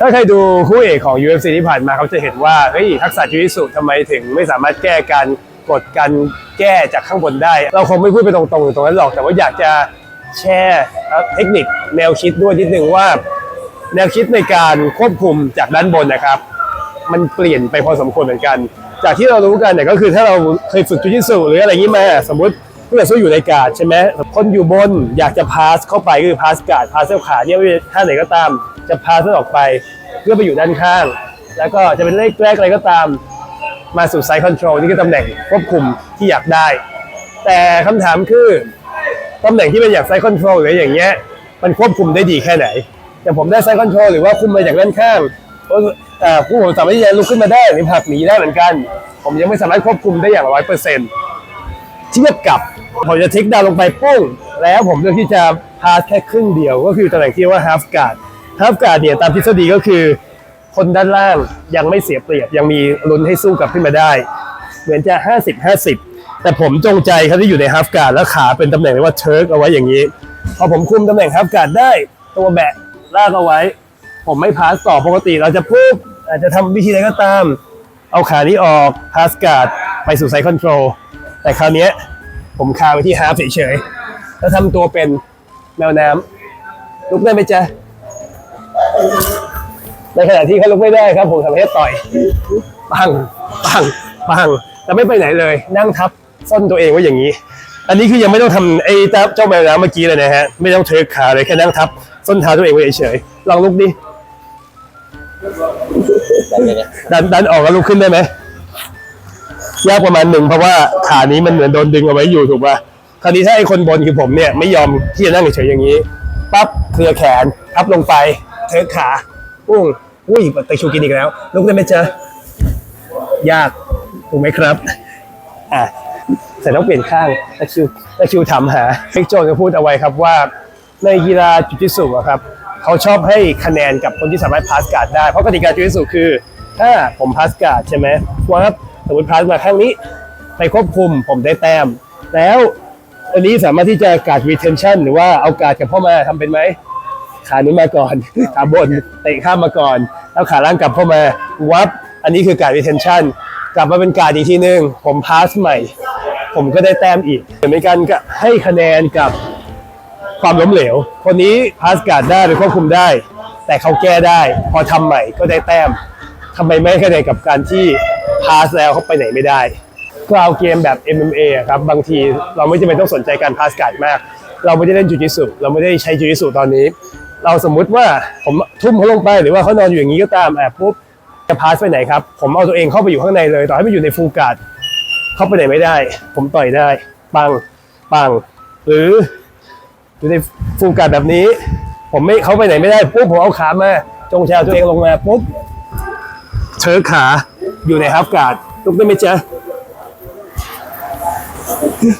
ถ้าใครดูคู่เอกของ UFC ที่ผ่านมาเขาจะเห็นว่าเฮ้ยทักษะจิวิสุทำไมถึงไม่สามารถแก้การกดการแก้จากข้างบนได้ เราคงไม่พูดไปตรงๆตรงนั้นหรอกแต่ว่าอยากจะแชร์เทคนิคแนวคิดด้วยนิดนึงว่า แนวคิดในการควบคุมจากด้านบนนะครับ มันเปลี่ยนไปพอสมควรเหมือนกัน จากที่เรารู้กันเนี่ยก็คือถ้าเราเคยฝึกจูจิสุหรืออะไรอย่างนี้มาสมมติ ผู้ต่อสู้อยู่ในกาดใช่ไหมคนอยู่บนอยากจะพาสเข้าไปก็คือพาสกาดพาสเส้าขาเนี่ยไม่ว่าท่าไหนก็ตาม จะพาสออกไปเพื่อไปอยู่ด้านข้าง แล้วก็จะเป็นเลขแรกอะไรก็ตาม มาสู่ไซ d ์คอนโทรลนี่คือตำแหน่งควบคุมที่อยากได้ แต่คำถามคือตำแหน่งที่เป็นอยากไซ d ์คอนโทรลหรืออย่างเงี้ยมันควบคุมได้ดีแค่ไหน แต่ผมได้ไซ d ์คอนโทรลหรือว่าคุมมาจากด้านข้างแต่ผู้ผมสามารถที่จะลุกขึ้นมาได้หรือผลักหนีได้เหมือนกัน ผมยังไม่สามารถควบคุมได้อย่างร้อยเปอร์เซ็นต์ เทียบกับผมจะเทคดาวลงไปปุ้ง แล้วผมเลือกที่จะพาสแค่ครึ่งเดียว ก็คือตำแหน่งที่ว่า half guard half guard เนี่ยตามทฤษฎีก็คือ คนด้านล่างยังไม่เสียเปรียบ ยังมีลุ้นให้สู้กลับขึ้นมาได้ เหมือนจะ 50 50 แต่ผมจงใจครับที่อยู่ในฮาฟการ์ดแล้วขาเป็นตำแหน่งเรียกว่าเชิร์กเอาไว้อย่างนี้ พอผมคุมตำแหน่งฮาฟการ์ดได้ตัวแบะลากเอาไว้ ผมไม่พาสต่อปกติเราจะปุ๊บอาจจะทำวิธีใดก็ตาม เอาขานี้ออกพาสการ์ดไปสู่ไซคอนโทรล แต่คราวเนี้ยผมคาไว้ที่ฮาฟเฉยๆแล้วทำตัวเป็นแมวน้ำลุกได้ไหมจ๊ะในขณะที่เขาลุกไม่ได้ครับ ผมทำให้ต่อยปังปังปังแต่ไม่ไปไหนเลย นั่งทับส้นตัวเองไว้อย่างนี้ อันนี้คือยังไม่ต้องทำไอ้เจ้าเจ้าแมวน้ำเมื่อกี้เลยนะฮะ ไม่ต้องเทิร์กขาเลยแค่นั่งทับส้นเท้าตัวเองไว้เฉยๆลองลุกดิดันดันออกแล้วลุกขึ้นได้ไหม ยากประมาณหนึ่งเพราะว่าขานี้มันเหมือนโดนดึงเอาไว้อยู่ถูกป่ะคราวนี้ถ้าไอ้คนบนคือผมเนี่ยไม่ยอมที่จะนั่งเฉยๆอย่างนี้ปั๊บเคลียร์แขนพับลงไปเทิร์ขาอุ้งอุ้ยตะคิวกินอีกแล้วลุกได้ไหมเจ๊ะยากถูกไหมครับอะแต่ต้องเปลี่ยนข้างตะคิวตะคิวถามหาเฟกโจนก็พูดเอาไว้ครับว่าในกีฬาจุจิสุอะครับเขาชอบให้คะแนนกับคนที่สามารถพาสการ์ดได้เพราะกติกาจุจิสุคือ ถ้าผมพาสการ์ดใช่ไหมว่าครับ สมมติพาสมาข้างนี้ ไปควบคุมผมได้แต้ม แล้วอันนี้สามารถที่จะการ์ด retention หรือว่าเอาการ์ดกลับเข้ามาทำเป็นไหมขานี้มาก่อน ขาบนเตะข้ามมาก่อน แล้วขาล่างกลับเข้ามาวับอันนี้คือการ retention กลับมาเป็นการดอีกทีนึงผมพาสใหม่ ผมก็ได้แต้มอีกเหมือนกันก็ให้คะแนนกับความล้มเหลว คนนี้พาสการ์ดได้หรือควบคุมได้ แต่เขาแก้ได้ พอทำใหม่ก็ได้แต้มทำไมไม่คะแนนกับการที่ พาสแล้วเขาไปไหนไม่ได้ก็เอาเกมแบบ MMA อะครับบางทีเราไม่จำเป็นต้องสนใจการพาสการ์ดมาก เราไม่ได้เล่นจูจิสุเราไม่ได้ใช้จูจิสุตอนนี้ เราสมมุติว่าผมทุ่มเขาลงไปหรือว่าเขานอนอยู่อย่างนี้ก็ตามแอะปุ๊บจะพาสไปไหนครับ ผมเอาตัวเองเข้าไปอยู่ข้างในเลย ต่อให้ไปอยู่ในฟูการ์ดเข้าไปไหนไม่ได้ ผมต่อยได้ปังปัง หรืออยู่ในฟูการ์ดแบบนี้ ผมไม่เขาไปไหนไม่ได้ปุ๊บผมเอาขามาจงแชวตัวเองลงมาปุ๊บเชิญขา อยู่ในฮาฟการ์ดลุกได้ไหมจ๊ะ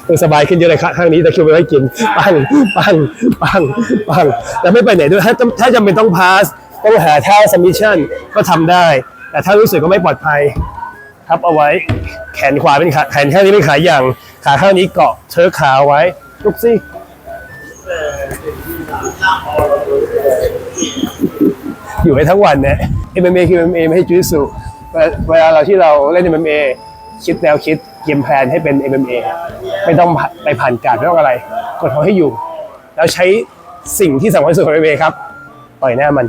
เออสบายขึ้นเยอะเลยครับข้างนี้แต่คิวไม่ให้กิน ปัง ปัง ปัง ปัง แล้วไม่ไปไหนด้วย ถ้าถ้าจำเป็นต้องพาส ต้องหาท่าสมิชชั่นก็ทำได้ แต่ถ้ารู้สึกว่าไม่ปลอดภัย ทับเอาไว้ แขนขวาเป็นขา แขนข้างนี้เป็นขาอย่าง ขาข้างนี้เกาะเชิร์ขาเอาไว้ ลุกสิอยู่ไปทั้งวันเนี่ย MMA คือ MMA ไม่ให้จูจิสุ เวลาเราที่เราเล่น MMA คิดแนวคิดเกมแพลนให้เป็น MMA ไม่ต้องไปผ่านการไม่ต้องอะไร กดเขาให้อยู่ แล้วใช้สิ่งที่สำคัญที่สุดของ MMA ครับ ต่อยหน้ามัน